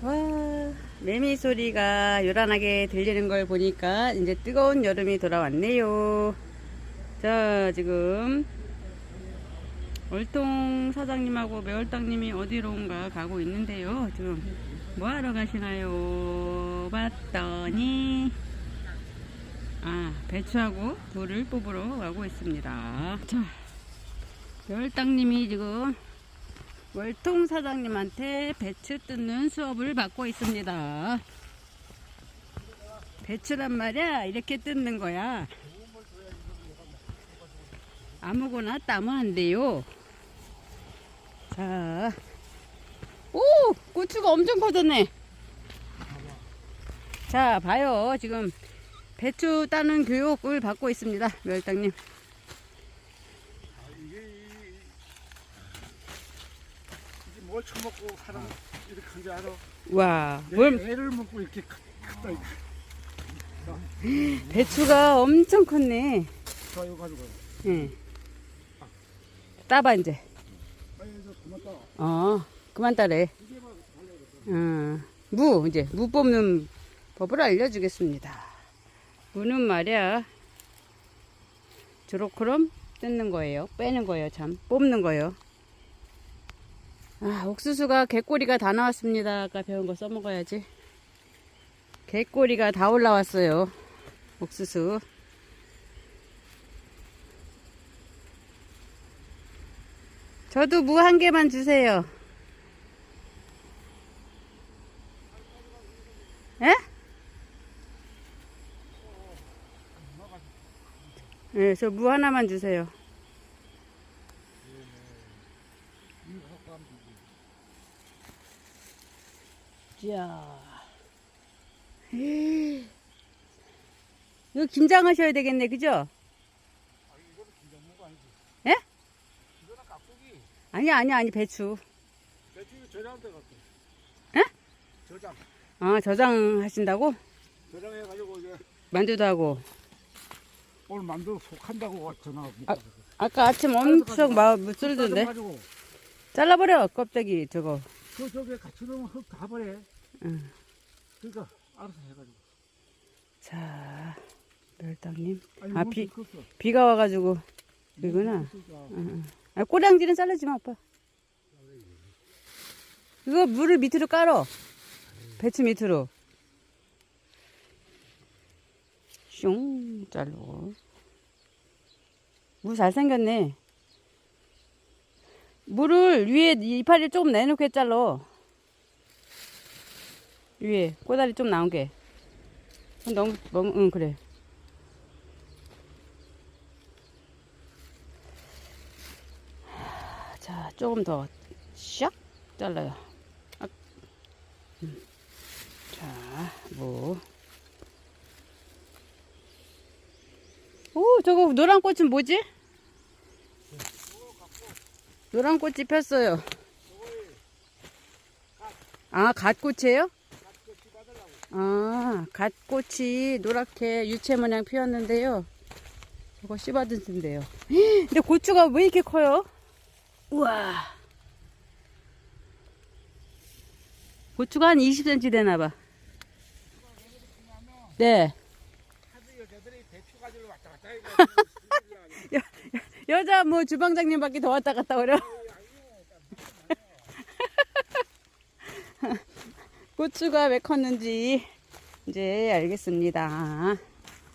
와, 매미 소리가 요란하게 들리는 걸 보니까 이제 뜨거운 여름이 돌아왔네요. 자, 지금 월동 사장님하고 매월당님이 어디로인가 가고 있는데요. 지금 뭐 하러 가시나요? 봤더니 아, 배추하고 굴을 뽑으러 가고 있습니다. 자, 매월당님이 지금 월통 사장님한테 배추 뜯는 수업을 받고 있습니다. 배추란 말이야 이렇게 뜯는 거야. 아무거나 따면 안 돼요. 자, 오 고추가 엄청 커졌네. 자 봐요 지금 배추 따는 교육을 받고 있습니다 멸당님. 이게 이게 뭘 처먹고 사람 이렇게 한 줄 알아? 와, 내 뭘 애를 먹고 이렇게 크- 크다 이거. 배추가 엄청 컸네. 자 이거 가지고. 예. 따봐 이제. 빨리 이거 고맙다. 어, 그만 따래. 어, 무 이제 무 뽑는 법을 알려주겠습니다. 무는 말이야. 조로크롬 뜯는 거예요. 빼는 거예요. 참 뽑는 거예요. 아, 옥수수가 개꼬리가 다 나왔습니다. 아까 배운 거 써먹어야지. 개꼬리가 다 올라왔어요. 옥수수. 저도 무 한 개만 주세요. 예? 네, 저 무 하나만 주세요. 자. 이거 김장하셔야 되겠네, 그죠? 예? 이거는 깍두기. 아니, 아니, 아니, 배추. 대충 저장 때 갔어. 에? 저장. 아, 저장 하신다고? 저장해가지고 이제 만두도 하고. 오늘 만두 속한다고 전화. 아, 아까 아침 엄청 막 썰던데? 잘라버려, 껍데기, 저거. 그 저기에 같이 넣으면 흙 다 버려. 응. 그러니까 알아서 해가지고. 자, 멸당님. 아, 비-. 비가 와가지고, 이거나. 응, 응. 아, 꼬량지는 자르지 마, 아빠. 이거 물을 밑으로 깔어. 배추 밑으로. 슝, 자르고. 무 잘생겼네. 물을 위에 이파리를 조금 내놓게 잘라. 위에 꼬다리 좀 나오게. 너무, 너무, 응, 그래. 자, 조금 더, 샥! 잘라요. 아, 음. 자, 뭐. 오, 저거 노란 꽃은 뭐지? 노란 꽃이 폈어요. 아, 갓꽃이에요? 아, 갓꽃이 노랗게 유채 모양 피었는데요. 저거 씹어든 쓴데요. 근데 고추가 왜 이렇게 커요? 우와. 고추가 한 20cm 되나봐. 네. 여자 뭐 주방장님밖에 더 왔다 갔다 그래. 고추가 왜 컸는지 이제 알겠습니다.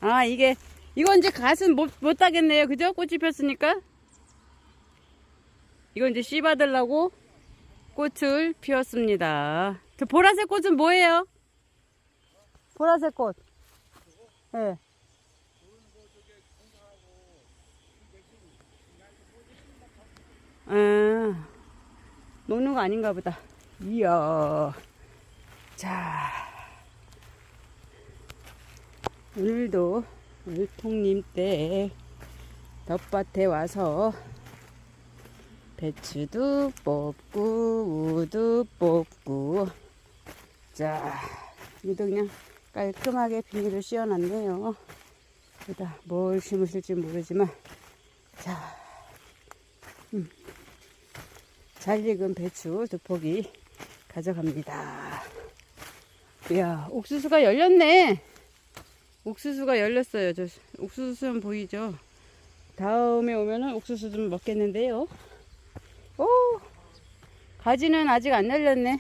아 이게 이건 이제 갓은 못, 못 따겠네요. 그죠? 꽃이 폈으니까. 이건 이제 씨 받으려고 꽃을 피웠습니다. 저 보라색 꽃은 뭐예요? 보라색 꽃. 예. 네. 아, 먹는 거 아닌가 보다. 이야. 자. 오늘도 울통님 때 텃밭에 와서 배추도 뽑고, 우도 뽑고. 자, 이도 그냥 깔끔하게 비닐을 씌워놨네요. 여기다 뭘 심으실지 모르지만. 자, 잘 익은 배추 두 포기 가져갑니다. 이야, 옥수수가 열렸네. 옥수수가 열렸어요. 저 옥수수 수염 보이죠? 다음에 오면은 옥수수 좀 먹겠는데요. 오, 가지는 아직 안 열렸네.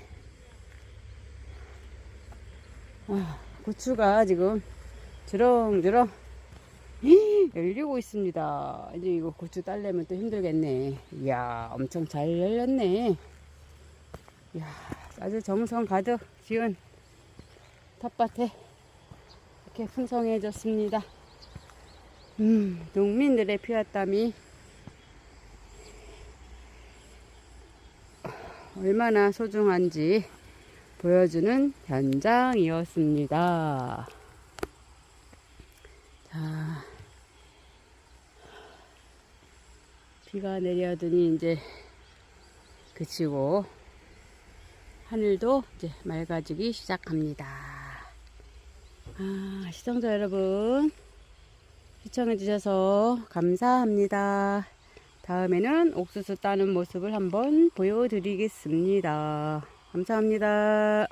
아, 고추가 지금 주렁주렁 열리고 있습니다. 이제 이거 고추 딸려면 또 힘들겠네. 이야, 엄청 잘 열렸네. 이야, 아주 정성 가득 지은 텃밭에 이렇게 풍성해졌습니다. 음, 농민들의 피왔땀이 얼마나 소중한지 보여주는 현장이었습니다. 비가 내려더니 이제 그치고 하늘도 이제 맑아지기 시작합니다. 아, 시청자 여러분, 시청해 주셔서 감사합니다. 다음에는 옥수수 따는 모습을 한번 보여드리겠습니다. 감사합니다.